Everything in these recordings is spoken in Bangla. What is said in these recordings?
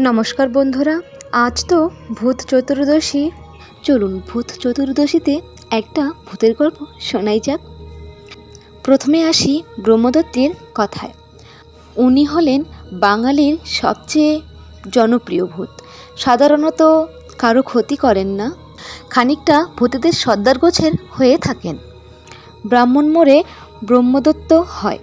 নমস্কার বন্ধুরা, আজ তো ভূত চতুর্দশী। চলুন ভূত চতুর্দশীতে একটা ভূতের গল্প শোনাই যাক। প্রথমে আসি ব্রহ্মদত্তের কথায়। উনি হলেন বাঙালির সবচেয়ে জনপ্রিয় ভূত। সাধারণত কারও ক্ষতি করেন না, খানিকটা ভূতেদের সর্দার গোছের হয়ে থাকেন। ব্রাহ্মণ মোড়ে ব্রহ্মদত্ত হয়।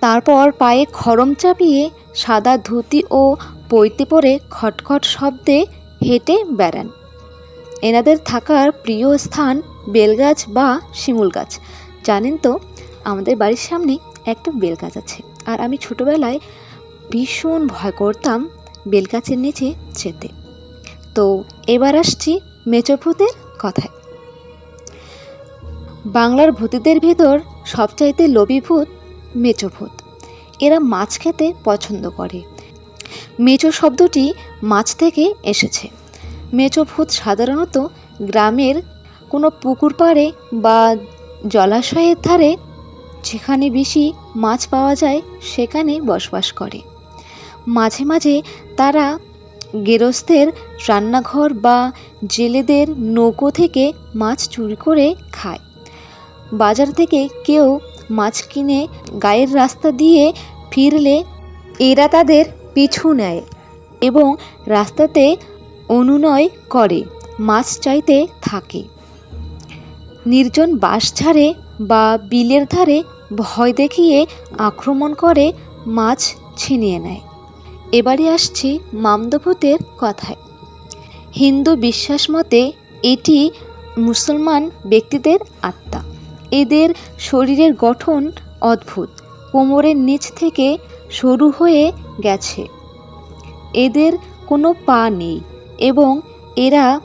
তারপর পায়ে খড়ম চাপিয়ে সাদা ধুতি ও পৈতে পরে খটখট শব্দে হেঁটে বেড়ান। এনাদের থাকার প্রিয় স্থান বেলগাছ বা শিমুল গাছ। জানেন তো, আমাদের বাড়ির সামনে একটা বেলগাছ আছে। আর আমি ছোটোবেলায় ভীষণ ভয় করতাম বেলগাছের নিচে যেতে। তো এবার আসছি মেচোভূতের কথায়। বাংলার ভূতিদের ভেতর সবচাইতে লোভী ভূত মেচোভূত। এরা মাছ খেতে পছন্দ করে। মেচো শব্দটি মাছ থেকে এসেছে। মেচো ভূত সাধারণত গ্রামের কোনো পুকুর পাড়ে বা জলাশয়ের ধারে যেখানে বেশি মাছ পাওয়া যায় সেখানে বসবাস করে। মাঝে মাঝে তারা গেরস্থের রান্নাঘর বা জেলেদের নৌকো থেকে মাছ চুরি করে খায়। বাজার থেকে কেউ মাছ কিনে গায়ের রাস্তা দিয়ে ফিরলে এরা তাদের পিছু নেয় এবং রাস্তাতে অনুনয় করে, মাছ চাইতে থাকে। নির্জন বাঁশঝাড়ে বা বিলের ধারে ভয় দেখিয়ে আক্রমণ করে, মাছ ছিনিয়ে নেয়। এবারে আসছি মামদভূতের কথায়। হিন্দু বিশ্বাস মতে এটি মুসলমান ব্যক্তিদের আত্মা। এদের শরীরের গঠন অদ্ভুত। কোমরের নিচ থেকে সরু হয়ে গেছে। এদের কোনো পা নেই এবং এরা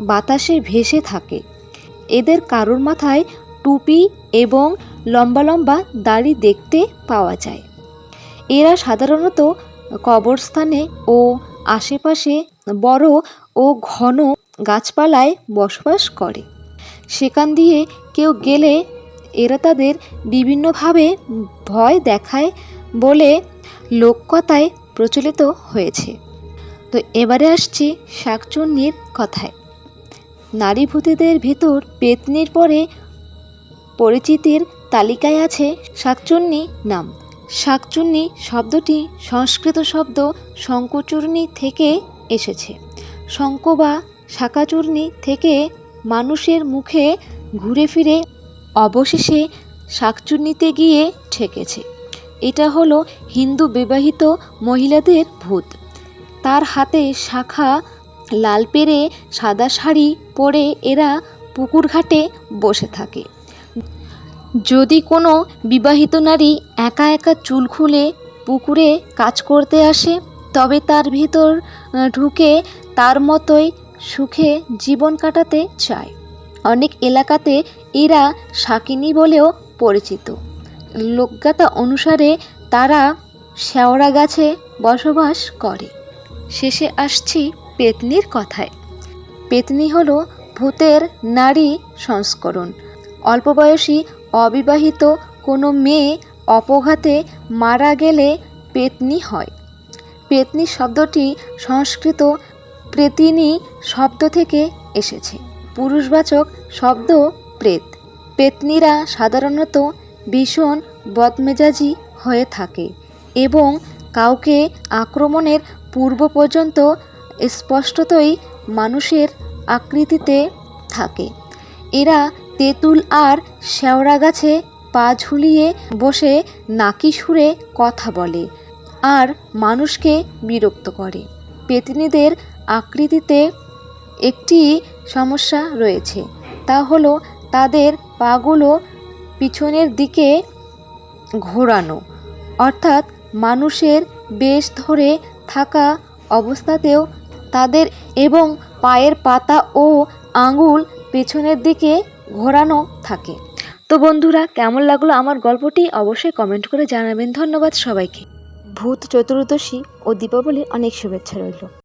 বাতাসে ভেসে থাকে। এদের কারোর মাথায় টুপি এবং লম্বা লম্বা দাড়ি দেখতে পাওয়া যায়। এরা সাধারণত কবরস্থানে ও আশেপাশে বড় ও ঘন গাছপালায় বসবাস করে। সেখান দিয়ে কেউ গেলে এরা তাদের বিভিন্নভাবে ভয় দেখায় বলে লোককথায় প্রচলিত হয়েছে। তো এবারে আসছি শাকচুন্নির কথায়। নারী ভূতেদের ভেতর পেতনির পরে পরিচিতির তালিকায় আছে শাকচুন্নি নাম। শাকচুন্নি শব্দটি সংস্কৃত শব্দ শঙ্কচূর্ণি থেকে এসেছে। শঙ্ক বা শাকাচূর্ণি থেকে মানুষের মুখে ঘুরে ফিরে অবশেষে শাকচুন্নিতে গিয়ে ঠেকেছে। এটা হলো হিন্দু বিবাহিত মহিলাদের ভূত। তার হাতে শাখা, লাল পেরে, সাদা শাড়ি পরে এরা পুকুর ঘাটে বসে থাকে। যদি কোনো বিবাহিত নারী একা একা চুল খুলে পুকুরে কাজ করতে আসে, তবে তার ভিতর ঢুকে তার মতোই সুখে জীবন কাটাতে চায়। অনেক এলাকাতে এরা শাকিনী বলেও পরিচিত। লোকগাথা অনুসারে তারা শেওড়া গাছে বসবাস করে। শেষে আসছি পেতনির কথায়। পেতনি হল ভূতের নারী সংস্করণ। অল্প বয়সী অবিবাহিত কোনো মেয়ে অপঘাতে মারা গেলে পেতনি হয়। পেতনি শব্দটি সংস্কৃত প্রেতিনী শব্দ থেকে এসেছে। পুরুষবাচক শব্দ প্রেত। পেতনিরা সাধারণত ভীষণ বদমেজাজি হয়ে থাকে এবং কাউকে আক্রমণের পূর্ব পর্যন্ত স্পষ্টতই মানুষের আকৃতিতে থাকে। এরা তেঁতুল আর শেওড়া গাছে পা ঝুলিয়ে বসে নাকি সুরে কথা বলে আর মানুষকে বিরক্ত করে। পেতনিদের আকৃতিতে একটি সমস্যা রয়েছে, তা হলো তাদের পাগুলো পিছনের দিকে ঘোরানো। অর্থাৎ মানুষের বেশ ধরে থাকা অবস্থাতেও তাদের এবং পায়ের পাতা ও আঙুল পেছনের দিকে ঘোরানো থাকে। তো বন্ধুরা, কেমন লাগল আমার গল্পটি? অবশ্যই কমেন্ট করে জানাবেন। ধন্যবাদ সবাইকে। ভূত চতুর্দশী ও দীপাবলির অনেক শুভেচ্ছা রইল।